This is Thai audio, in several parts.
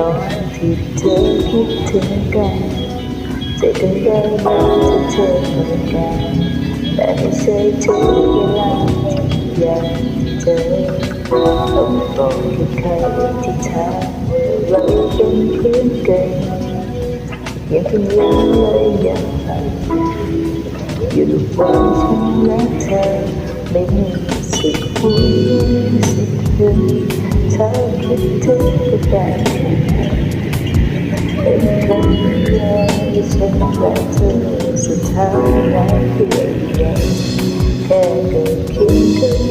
ตอนที่เธอคิดถึงกันใจกันได้ไหมถ้าเธอเหมือนกันแต่ไม่ใช่เธอเวลาที่อยากเจอต้องบอกกับใครที่ถามว่าเราเป็นเพื่อนกันยังเพิ่งรู้เลยยังอยู่วันฉันรักเธอไม่มีสิทธิ์พูดสิทธิ์ถึง ถ้าคิดถึงก็ได้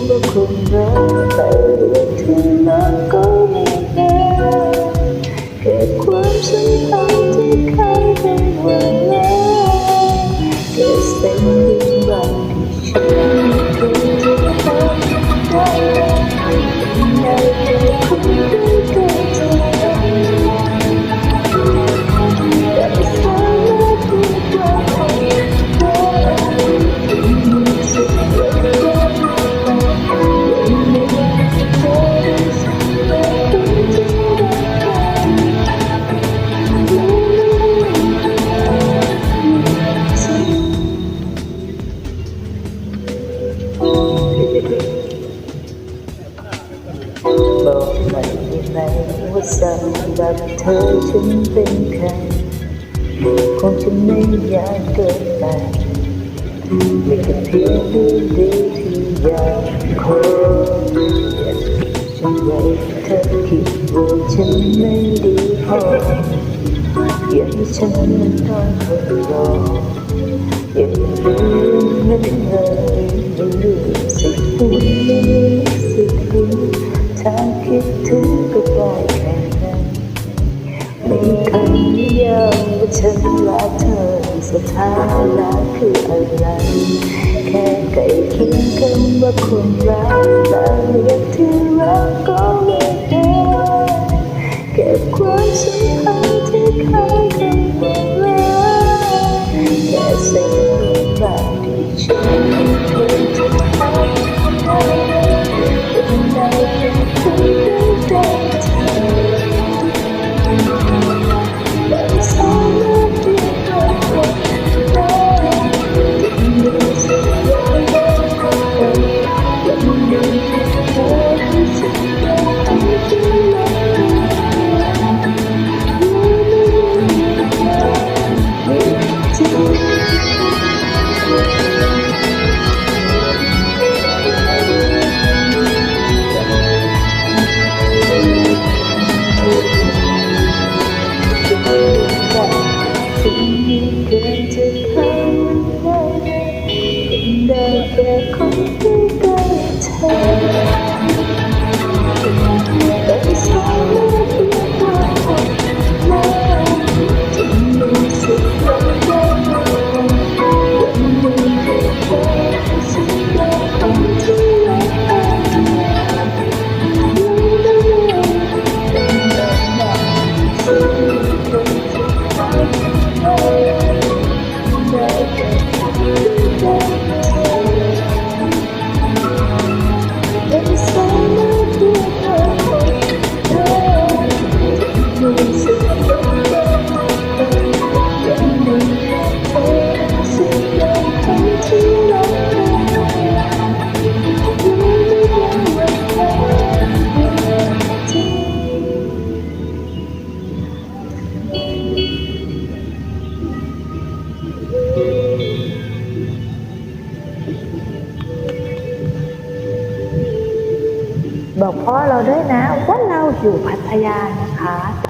บอกหน่อยได้ไหมว่าสำหรับเธอฉันเป็นใครคงจะไม่ยากเกินไปไม่แค่เพียงเรื่องดีที่อยากขออยาฉันไว้เธอคิดว่าฉันไม่ดีพออยากให้ฉันนั้นต้องทนรออยากรู้นั้ ฉันรักเธอสุดท้ายแล้วคืออะไร แค่ใกล้เคียงกันว่าคุณรักแต่เรียกที่รักก็ไม่ได้เก็บความสัมพันธ์ บอกพ่อเราด้วยนะว่าเราอยู่พัทยานะคะ